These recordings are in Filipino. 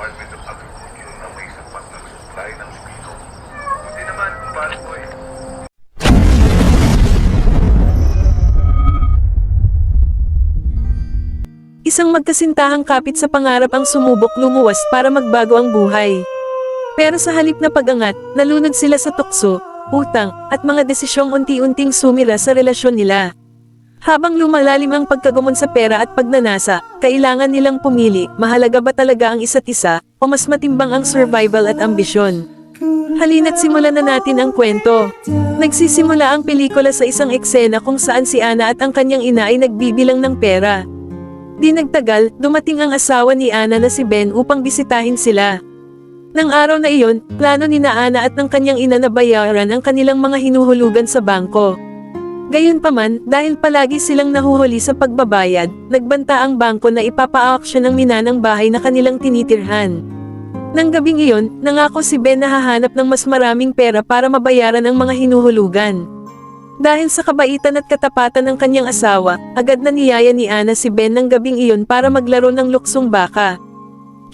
Department of Agriculture na may sapat na supply ng lipino. Hindi naman, kumpadre ko eh. Isang magkasintahang kapit sa pangarap ang sumubok lumuwas para magbago ang buhay. Pero sa halip na pagangat, nalunod sila sa tukso, utang, at mga desisyong unti-unting sumira sa relasyon nila. Habang lumalalim ang pagkagumon sa pera at pagnanasa, kailangan nilang pumili, mahalaga ba talaga ang isa't isa, o mas matimbang ang survival at ambisyon. Halina't simulan na natin ang kwento. Nagsisimula ang pelikula sa isang eksena kung saan si Ana at ang kanyang ina ay nagbibilang ng pera. Di nagtagal, dumating ang asawa ni Ana na si Ben upang bisitahin sila. Nang araw na iyon, plano ni na Ana at ng kanyang ina na bayaran ang kanilang mga hinuhulugan sa bangko. Gayunpaman, dahil palagi silang nahuhuli sa pagbabayad, nagbanta ang bangko na ipapa-auction ang minanang bahay na kanilang tinitirhan. Nang gabing iyon, nangako si Ben na hahanap ng mas maraming pera para mabayaran ang mga hinuhulugan. Dahil sa kabaitan at katapatan ng kanyang asawa, agad na niyaya ni Ana si Ben ng gabing iyon para maglaro ng luksong baka.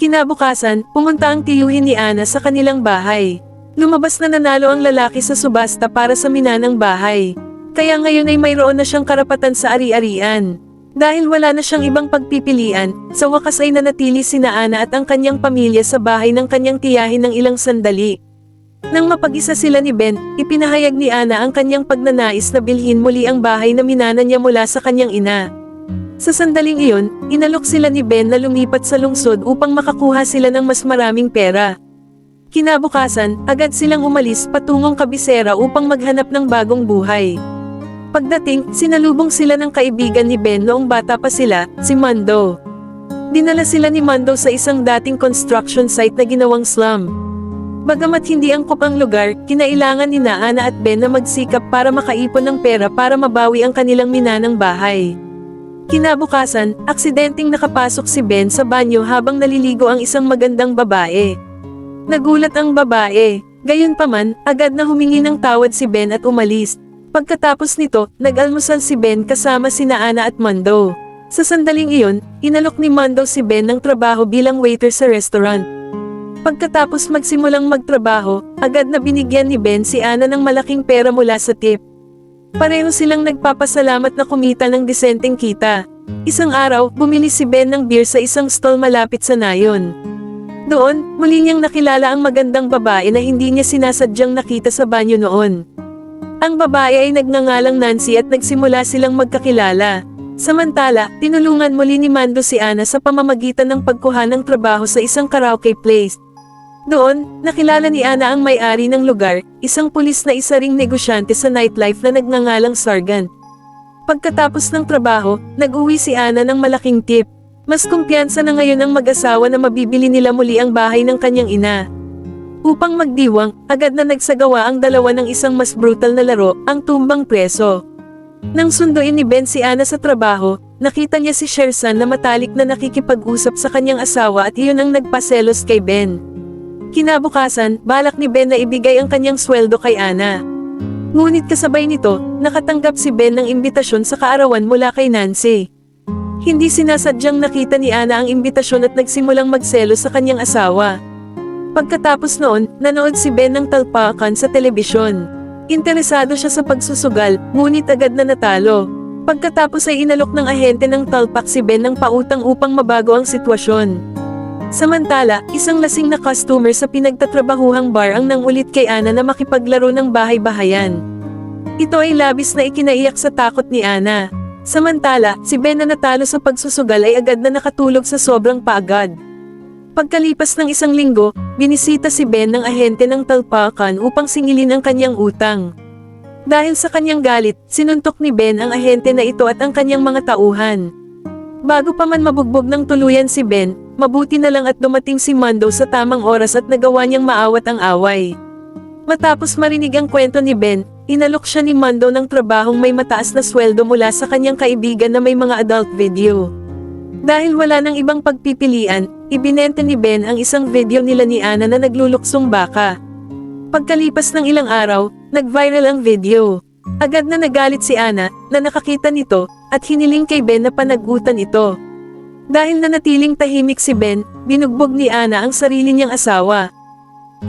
Kinabukasan, pumunta ang tiyuhin ni Ana sa kanilang bahay. Lumabas na nanalo ang lalaki sa subasta para sa minanang bahay. Kaya ngayon ay mayroon na siyang karapatan sa ari-arian. Dahil wala na siyang ibang pagpipilian, sa wakas ay nanatili sina Ana at ang kanyang pamilya sa bahay ng kanyang tiyahin ng ilang sandali. Nang mapag-isa sila ni Ben, ipinahayag ni Ana ang kanyang pagnanais na bilhin muli ang bahay na minana niya mula sa kanyang ina. Sa sandaling iyon, inalok sila ni Ben na lumipat sa lungsod upang makakuha sila ng mas maraming pera. Kinabukasan, agad silang umalis patungong kabisera upang maghanap ng bagong buhay. Pagdating, sinalubong sila ng kaibigan ni Ben noong bata pa sila, si Mando. Dinala sila ni Mando sa isang dating construction site na ginawang slum. Bagamat hindi angkop ang lugar, kinailangan ni Ana at Ben na magsikap para makaipon ng pera para mabawi ang kanilang minanang bahay. Kinabukasan, aksidenteng nakapasok si Ben sa banyo habang naliligo ang isang magandang babae. Nagulat ang babae, gayunpaman, agad na humingi ng tawad si Ben at umalis. Pagkatapos nito, nag-almusal si Ben kasama sina Ana at Mando. Sa sandaling iyon, inalok ni Mando si Ben ng trabaho bilang waiter sa restaurant. Pagkatapos magsimulang magtrabaho, agad na binigyan ni Ben si Ana ng malaking pera mula sa tip. Pareho silang nagpapasalamat na kumita ng disenteng kita. Isang araw, bumili si Ben ng beer sa isang stall malapit sa nayon. Doon, muli niyang nakilala ang magandang babae na hindi niya sinasadyang nakita sa banyo noon. Ang babae ay nagngangalang Nancy at nagsimula silang magkakilala. Samantala, tinulungan muli ni Mando si Ana sa pamamagitan ng pagkuha ng trabaho sa isang karaoke place. Doon, nakilala ni Ana ang may-ari ng lugar, isang pulis na isa ring negosyante sa nightlife na nagngangalang Sargant. Pagkatapos ng trabaho, nag-uwi si Ana ng malaking tip. Mas kumpiyansa na ngayon ang mag-asawa na mabibili nila muli ang bahay ng kanyang ina. Upang magdiwang, agad na nagsagawa ang dalawa ng isang mas brutal na laro, ang tumbang preso. Nang sunduin ni Ben si Ana sa trabaho, nakita niya si Shersan na matalik na nakikipag-usap sa kanyang asawa at iyon ang nagpaselos kay Ben. Kinabukasan, balak ni Ben na ibigay ang kanyang sweldo kay Ana. Ngunit kasabay nito, nakatanggap si Ben ng imbitasyon sa kaarawan mula kay Nancy. Hindi sinasadyang nakita ni Ana ang imbitasyon at nagsimulang magselos sa kanyang asawa. Pagkatapos noon, nanood si Ben ng talpakan sa telebisyon. Interesado siya sa pagsusugal, ngunit agad na natalo. Pagkatapos ay inalok ng ahente ng talpak si Ben ng pautang upang mabago ang sitwasyon. Samantala, isang lasing na customer sa pinagtatrabahuhang bar ang nangulit kay Ana na makipaglaro ng bahay-bahayan. Ito ay labis na ikinaiyak sa takot ni Ana. Samantala, si Ben na natalo sa pagsusugal ay agad na nakatulog sa sobrang pagod. Pagkalipas ng isang linggo, binisita si Ben ng ahente ng talpakan upang singilin ang kanyang utang. Dahil sa kanyang galit, sinuntok ni Ben ang ahente na ito at ang kanyang mga tauhan. Bago pa man mabugbog ng tuluyan si Ben, mabuti na lang at dumating si Mando sa tamang oras at nagawa niyang maawat ang away. Matapos marinig ang kwento ni Ben, inalok siya ni Mando ng trabahong may mataas na sweldo mula sa kanyang kaibigan na may mga adult video. Dahil wala nang ibang pagpipilian, ibinenta ni Ben ang isang video nila ni Ana na nagluluksong baka. Pagkalipas ng ilang araw, nag-viral ang video. Agad na nagalit si Ana, na nakakita nito, at hiniling kay Ben na panagutan ito. Dahil nanatiling tahimik si Ben, binugbog ni Ana ang sarili niyang asawa.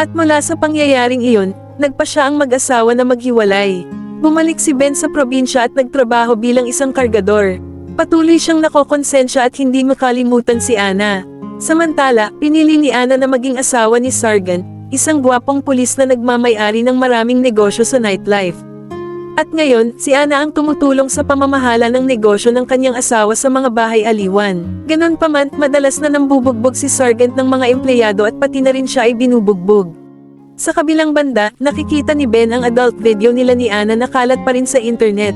At mula sa pangyayaring iyon, nagpa siya ang mag-asawa na maghiwalay. Bumalik si Ben sa probinsya at nagtrabaho bilang isang kargador. Patuloy siyang nakokonsensya at hindi makalimutan si Ana. Samantala, pinili ni Ana na maging asawa ni Sargent, isang gwapong pulis na nagmamayari ng maraming negosyo sa nightlife. At ngayon, si Ana ang tumutulong sa pamamahala ng negosyo ng kanyang asawa sa mga bahay aliwan. Ganon pa man, madalas na nambubugbog si Sargent ng mga empleyado at pati na rin siya ay binubugbog. Sa kabilang banda, nakikita ni Ben ang adult video nila ni Ana na kalat pa rin sa internet.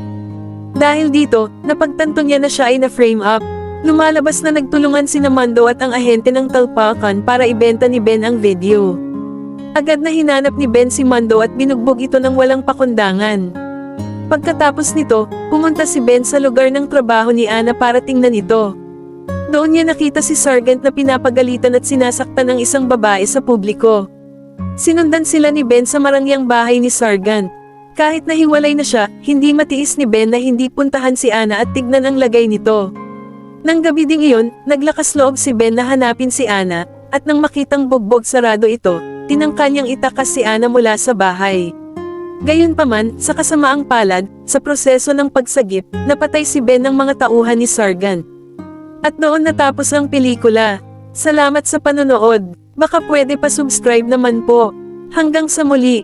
Dahil dito, napagtanto niya na siya ay na-frame up. Lumalabas na nagtulungan si Mando at ang ahente ng talpakan para ibenta ni Ben ang video. Agad na hinanap ni Ben si Mando at binugbog ito ng walang pakundangan. Pagkatapos nito, pumunta si Ben sa lugar ng trabaho ni Ana para tingnan ito. Doon niya nakita si Sargent na pinapagalitan at sinasaktan ng isang babae sa publiko. Sinundan sila ni Ben sa marangyang bahay ni Sargent. Kahit nahiwalay na siya, hindi matiis ni Ben na hindi puntahan si Ana at tignan ang lagay nito. Nang gabi ding iyon, naglakas loob si Ben na hanapin si Ana, at nang makitang bugbog sarado ito, tinangka niyang itakas si Ana mula sa bahay. Gayunpaman, sa kasamaang palad, sa proseso ng pagsagip, napatay si Ben ng mga tauhan ni Sargent. At noon natapos ang pelikula. Salamat sa panonood. Baka pwede pa subscribe naman po. Hanggang sa muli.